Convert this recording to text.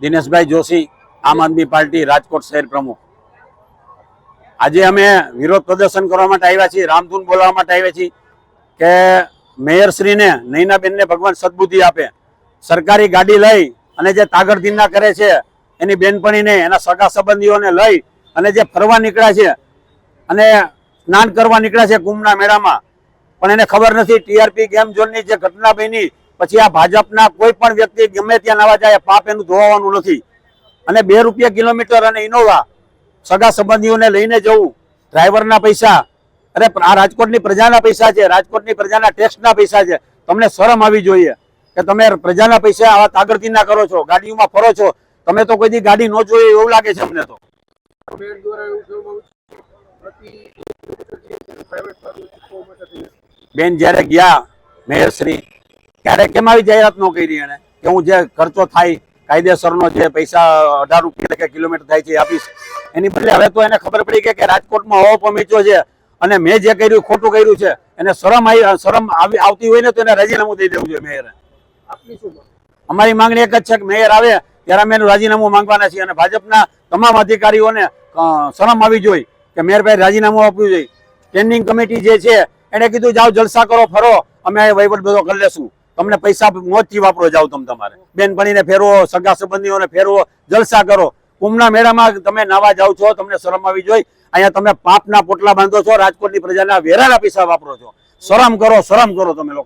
દિનેશભાઈ જોશી, આમ આદમી પાર્ટી રાજકોટ શહેર પ્રમુખ. આજે અમે વિરોધ પ્રદર્શન કરવા માટે આવ્યા છીએ, રામધૂન બોલાવવા માટે આવ્યા છીએ કે મેયરશ્રીને, નૈનાબેનને ભગવાન સદબુદ્ધિ આપે. સરકારી ગાડી લઈ અને જે તાગડધીના કરે છે, એની બેનપણીને, એના સગા સંબંધીઓને લઈ અને જે ફરવા નીકળ્યા છે, અને સ્નાન કરવા નીકળ્યા છે કુંભના મેળામાં. પણ એને ખબર નથી, ટીઆરપી ગેમ ઝોનની જે ઘટના બની પછી આ ભાજપના કોઈ પણ વ્યક્તિ ગમે ત્યાં નવા જાય, પાપ એનું ધોવાનું નથી. અને બે રૂપિયા કિલોમીટર અને ઇનોવા સગા સંબંધીઓને લઈને જવું, ડ્રાઈવરના પૈસા, અરે, આ રાજકોટની પ્રજાના પૈસા છે, રાજકોટની પ્રજાના ટેક્સના પૈસા છે. તમને શરમ આવી જોઈએ કે તમે પ્રજાના પૈસા આવા તાગરતી ના કરો છો, ગાડીઓમાં ફરો છો. તમે તો કોઈ ગાડી ન જોઈએ એવું લાગે છે અમને તો. બેન, જ્યારે ગયા મેયરશ્રી ત્યારે કેમ આવી જાહેરાત ન કરી એને કે હું જે ખર્ચો થાય કાયદેસરનો જે પૈસા અઢાર રૂપિયા કે કિલોમીટર થાય છે આપીશ. એની બદલે હવે તો એને ખબર પડી કે- રાજકોટમાં હવો પમીચ્યો છે અને મેં જે કર્યું ખોટું કર્યું છે. એને શરમ આવી શરમ આવતી હોય ને તો એને રાજીનામું દઈ દેવું જોઈએ મેયરે. શું અમારી માંગણી એક જ છે કે મેયર આવે ત્યારે અમે એનું રાજીનામું માંગવાના છીએ અને ભાજપના તમામ અધિકારીઓને શરમ આવી જોઈએ કે મેયરભાઈ રાજીનામું આપવું જોઈએ સ્ટેન્ડિંગ કમિટી જે છે એને કીધું જાઓ જલસા કરો ફરો. અમે વહીવટ બધો કરી લેશું. તમને પૈસા મોજથી વાપરો જાવ તમે તમારે. બેનપણીને ફેરવો, સગા સંબંધીઓને ફેરવો, જલસા કરો. કુંભના મેળામાં તમે નાવા જાઓ છો, તમને શરમ આવી જોઈએ અહીંયા તમે પાપના પોટલા બાંધો છો, રાજકોટની પ્રજાના વેરાના પૈસા વાપરો છો. શરમ કરો શરમ કરો તમે લોકો.